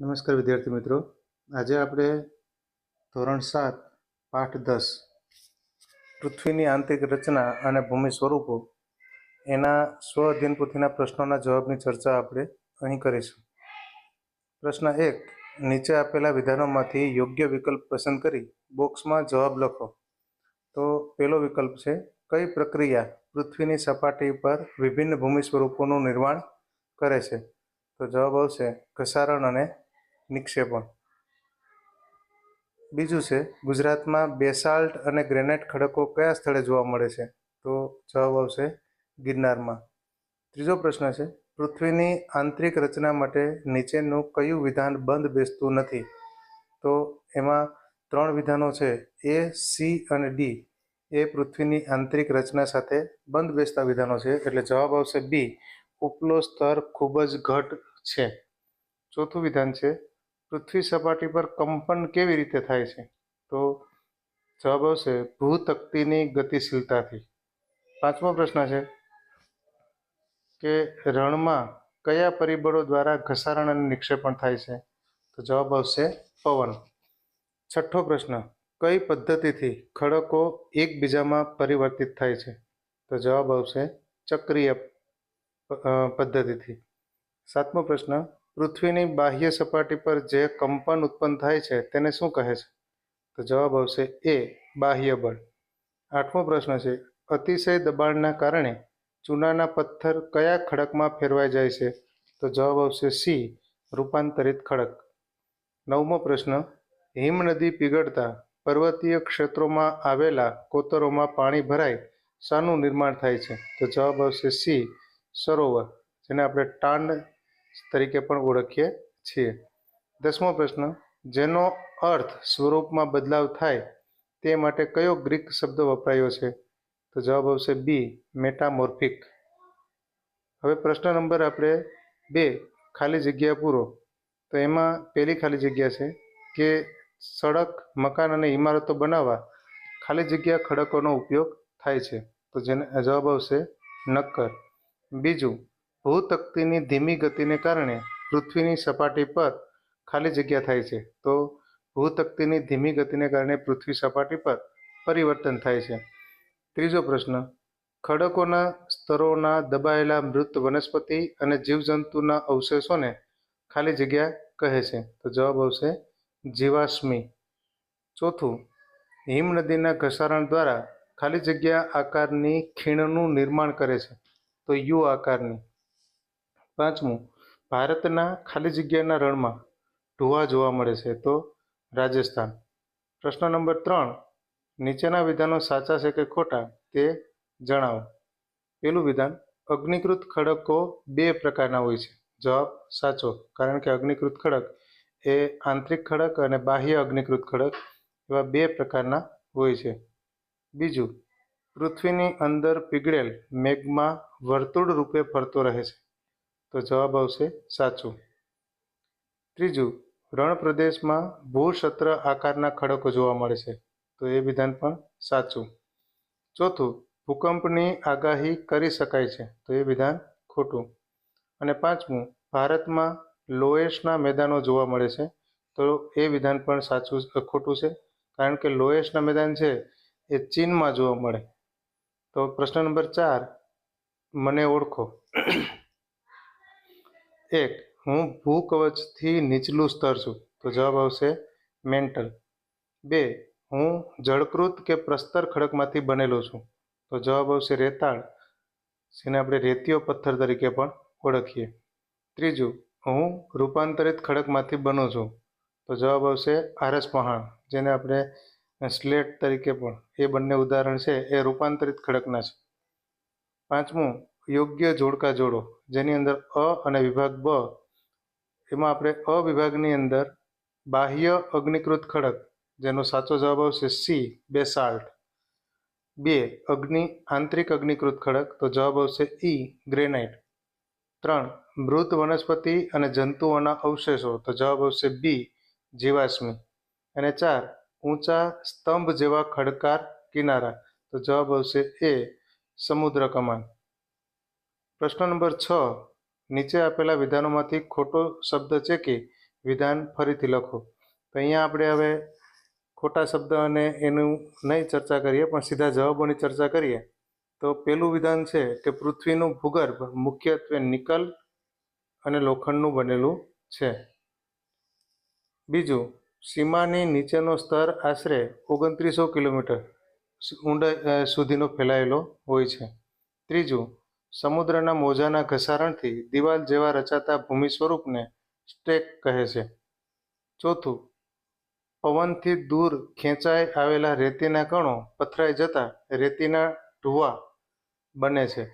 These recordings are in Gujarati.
નમસ્કાર વિદ્યાર્થી મિત્રો. આજે આપણે ધોરણ સાત, પાઠ દસ, પૃથ્વીની આંતરિક રચના અને ભૂમિ સ્વરૂપો એના સ્વ અધ્યયન પોથીના પ્રશ્નોના જવાબની ચર્ચા આપણે અહીં કરીશું. પ્રશ્ન એક, નીચે આપેલા વિધાનોમાંથી યોગ્ય વિકલ્પ પસંદ કરી બોક્સમાં જવાબ લખો. તો પહેલો વિકલ્પ છે, કઈ પ્રક્રિયા પૃથ્વીની સપાટી પર વિભિન્ન ભૂમિ સ્વરૂપોનું નિર્માણ કરે છે? તો જવાબ આવશે, ઘસારણ અને નિક્ષેપણ. બીજું છે, ગુજરાતમાં બેસાલ્ટ અને ગ્રેનાઇટ ખડકો કયા સ્થળે જોવા મળે છે? તો જવાબ આવશે ગિરનારમાં. ત્રીજો પ્રશ્ન છે, પૃથ્વીની આંતરિક રચના માટે નીચેનું કયું વિધાન બંધ બેસતું નથી? તો એમાં ત્રણ વિધાનો છે, એ, સી અને ડી. એ પૃથ્વીની આંતરિક રચના સાથે બંધ બેસતા વિધાનો છે, એટલે જવાબ આવશે બી. ઉપલો સ્તર ખૂબ જ ઘટ છે. ચોથું વિધાન છે પૃથ્વી સપાટી પર કંપન કેવી રીતે થાય છે? તો જવાબ આવશે ભૂતક્તિની ગતિશીલતાથી. પાંચમો પ્રશ્ન છે કે રણમાં કયા પરિબળો દ્વારા ઘસારણ અને નિક્ષેપણ થાય છે? તો જવાબ આવશે પવન. છઠ્ઠો પ્રશ્ન, કઈ પદ્ધતિથી ખડકો એકબીજામાં પરિવર્તિત થાય છે? તો જવાબ આવશે ચક્રીય પદ્ધતિથી. સાતમો પ્રશ્ન પૃથ્વીની બાહ્ય સપાટી પર જે કંપન ઉત્પન્ન થાય છે તેને શું કહે છે? તો જવાબ આવશે એ, બાહ્ય બળ. આઠમો પ્રશ્ન છે, અતિશય દબાણના કારણે ચૂનાના પથ્થર કયા ખડકમાં ફેરવાઈ જાય છે? તો જવાબ આવશે સી, રૂપાંતરિત ખડક. નવમો પ્રશ્ન, હિમ નદી પીગળતા પર્વતીય ક્ષેત્રોમાં આવેલા કોતરોમાં પાણી ભરાય, શાનું નિર્માણ થાય છે? તો જવાબ આવશે સી, સરોવર, જેને આપણે ટાંડ તરીકે પણ ઓળખીએ છીએ. દસમો પ્રશ્ન, જેનો અર્થ સ્વરૂપમાં બદલાવ થાય તે માટે કયો ગ્રીક શબ્દ વપરાયો છે? તો જવાબ આવશે બી મેટામોર્ફિક. હવે પ્રશ્ન નંબર આપણે બે, ખાલી જગ્યા પૂરો. તો એમાં પહેલી ખાલી જગ્યા છે કે સડક, મકાન અને ઇમારતો બનાવવા ખાલી જગ્યા ખડકોનો ઉપયોગ થાય છે. તો જેને જવાબ આવશે નક્કર. બીજું ભૂતક્તિની ધીમી ગતિને કારણે પૃથ્વીની સપાટી પર ખાલી જગ્યા થાય છે. તો ભૂતક્તિની ધીમી ગતિને કારણે પૃથ્વી સપાટી પર પરિવર્તન થાય છે. ત્રીજો પ્રશ્ન. ખડકોના સ્તરોના દબાયેલા મૃત વનસ્પતિ અને જીવજંતુના અવશેષોને ખાલી જગ્યા કહે છે. તો જવાબ આવશે જીવાશ્મી. ચોથું. હિમ નદીના ઘસારણ દ્વારા ખાલી જગ્યા આકારની ખીણનું નિર્માણ કરે છે. તો યુ આકારની. પાંચમું, ભારતના ખાલી જગ્યાના રણમાં ઢુવા જોવા મળે છે તો રાજસ્થાન. પ્રશ્ન નંબર ત્રણ, નીચેના વિધાનો સાચા છે કે ખોટા તે જણાવો. પેલું વિધાન, અગ્નિકૃત ખડકો બે પ્રકારના હોય છે. જવાબ સાચો, કારણ કે અગ્નિકૃત ખડક એ આંતરિક ખડક અને બાહ્ય અગ્નિકૃત ખડક એવા બે પ્રકારના હોય છે. બીજું, પૃથ્વીની અંદર પીગળેલ મેઘમાં વર્તુળ રૂપે ફરતો રહે છે. તો જવાબ આવશે સાચું. ત્રીજું રણ પ્રદેશમાં ભૂસત્ર આકારના ખડકો જોવા મળે છે, તો એ વિધાન પણ સાચું. ચોથું, ભૂકંપની આગાહી કરી શકાય છે, તો એ વિધાન ખોટું. અને પાંચમું, ભારતમાં લોએશના મેદાનો જોવા મળે છે, તો એ વિધાન પણ સાચું ખોટું છે, કારણ કે લોએશના મેદાન છે, એ ચીનમાં જોવા મળે. તો પ્રશ્ન નંબર ચાર, મને ઓળખો. એક, હું ભૂકવચથી નીચલું સ્તર છું, તો જવાબ આવશે મેન્ટલ. બે, હું જળકૃત કે પ્રસ્તર ખડકમાંથી બનેલો છું, તો જવાબ આવશે રેતાળ. જેને આપણે રેતીયો પથ્થર તરીકે પણ ઓળખીએ. ત્રીજું, હું રૂપાંતરિત ખડકમાંથી બનું છું, તો જવાબ આવશે આરસ પહાણ, જેને આપણે સ્લેટ તરીકે પણ, એ બંને ઉદાહરણ છે, એ રૂપાંતરિત ખડકના છે. પાંચમું યોગ્ય જોડકા જોડો. જેની અંદર અ અને વિભાગ બ. એમાં આપણે અ વિભાગની અંદર બાહ્ય અગ્નિકૃત ખડક, જેનો સાચો જવાબ આવશે સી બેસાલ્ટ. બે, અગ્નિ, આંતરિક અગ્નિકૃત ખડક, તો જવાબ આવશે ઈ ગ્રેનાઇટ. ત્રણ, મૃત વનસ્પતિ અને જંતુઓના અવશેષો, તો જવાબ આવશે બી જીવાશ્મી. અને ચાર, ઊંચા સ્તંભ જેવા ખડકાર કિનારા, તો જવાબ આવશે એ સમુદ્ર કમાન. પ્રશ્ન નંબર છ. નીચે આપેલા વિધાનોમાંથી ખોટો શબ્દ છે કે વિધાન ફરીથી લખો? તો અહીંયા આપણે હવે ખોટા શબ્દ અને એનું નહીં ચર્ચા કરીએ, પણ સીધા જવાબોની ચર્ચા કરીએ. તો પેલું વિધાન છે કે પૃથ્વીનું ભૂગર્ભ મુખ્યત્વે નિકલ અને લોખંડનું બનેલું છે. બીજું, સીમાની નીચેનો સ્તર આશરે ઓગણત્રીસો કિલોમીટર ઊંડા સુધીનો ફેલાયેલો હોય છે. ત્રીજું સમુદ્રના મોજાના ઘસારણથી દિવાલ જેવા રચાતા ભૂમિ સ્વરૂપને સ્ટેક કહે છે. ચોથું, પવનથી દૂર ખેંચાઈ આવેલા રેતીના કણો પથરાઈ જતા રેતીના ઢૂવા બને છે.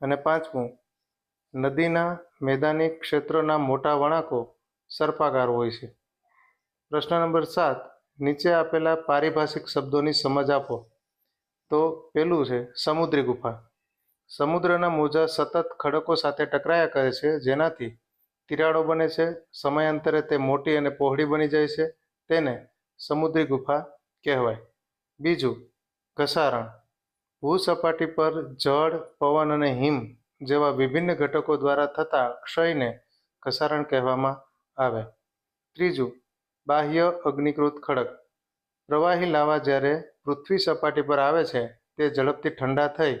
અને પાંચમું, નદીના મેદાની ક્ષેત્રના મોટા વળાંકો સર્પાકાર હોય છે. પ્રશ્ન નંબર સાત, નીચે આપેલા પારિભાષિક શબ્દોની સમજ આપો. તો પેલું છે, સમુદ્રી ગુફા. સમુદ્રના મોજા સતત ખડકો સાથે ટકરાયા કરે છે, જેનાથી તિરાડો બને છે, સમયાંતરે તે મોટી અને પહોળી બની જાય છે, તેને સમુદ્રી ગુફા કહેવાય. બીજું, ઘસારણ. ભૂસપાટી પર જળ, પવન અને હિમ જેવા વિભિન્ન ઘટકો દ્વારા થતા ક્ષયને ઘસારણ કહેવામાં આવે. ત્રીજું, બાહ્ય અગ્નિકૃત ખડક. પ્રવાહી લાવા જ્યારે પૃથ્વી સપાટી પર આવે છે, તે ઝડપથી ઠંડા થઈ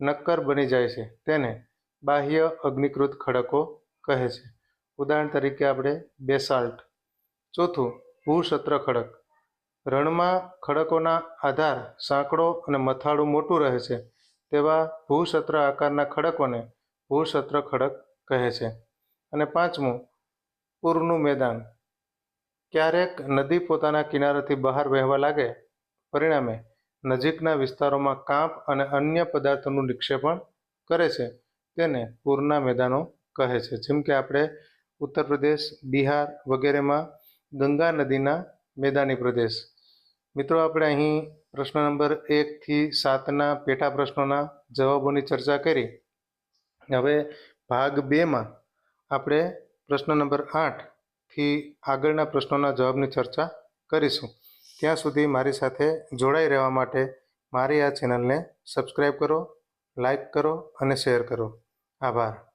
નક્કર બની જાય છે. તેને બાહ્ય અગ્નિકૃત ખડકો કહે છે. ઉદાહરણ તરીકે આપણે બેસાલ્ટ. ચોથું, ભૂસત્ર ખડક. રણમાં ખડકોના આધાર, સાંકડો અને મથાળું મોટું રહે છે. તેવા ભૂસત્ર આકારના ખડકોને ભૂસત્ર ખડક કહે છે. અને પાંચમું, પૂરનું મેદાન. ક્યારેક નદી પોતાના કિનારાથી બહાર વહેવા લાગે. પરિણામે નજીકના વિસ્તારોમાં કાંપ અને અન્ય પદાર્થોનું નિક્ષેપણ કરે છે. તેને પૂરના મેદાનો કહે છે. જેમ કે આપણે ઉત્તર પ્રદેશ, બિહાર વગેરેમાં ગંગા નદીના મેદાની પ્રદેશ. મિત્રો, આપણે અહીં પ્રશ્ન નંબર એકથી સાતના પેટા પ્રશ્નોના જવાબોની ચર્ચા કરી. હવે ભાગ બેમાં આપણે પ્રશ્ન નંબર આઠથી આગળના પ્રશ્નોના જવાબની ચર્ચા કરીશું. ત્યાં સુધી મારી સાથે જોડાઈ રહેવા માટે મારી આ ચેનલને સબસ્ક્રાઈબ કરો લાઈક કરો અને શેર કરો. આભાર.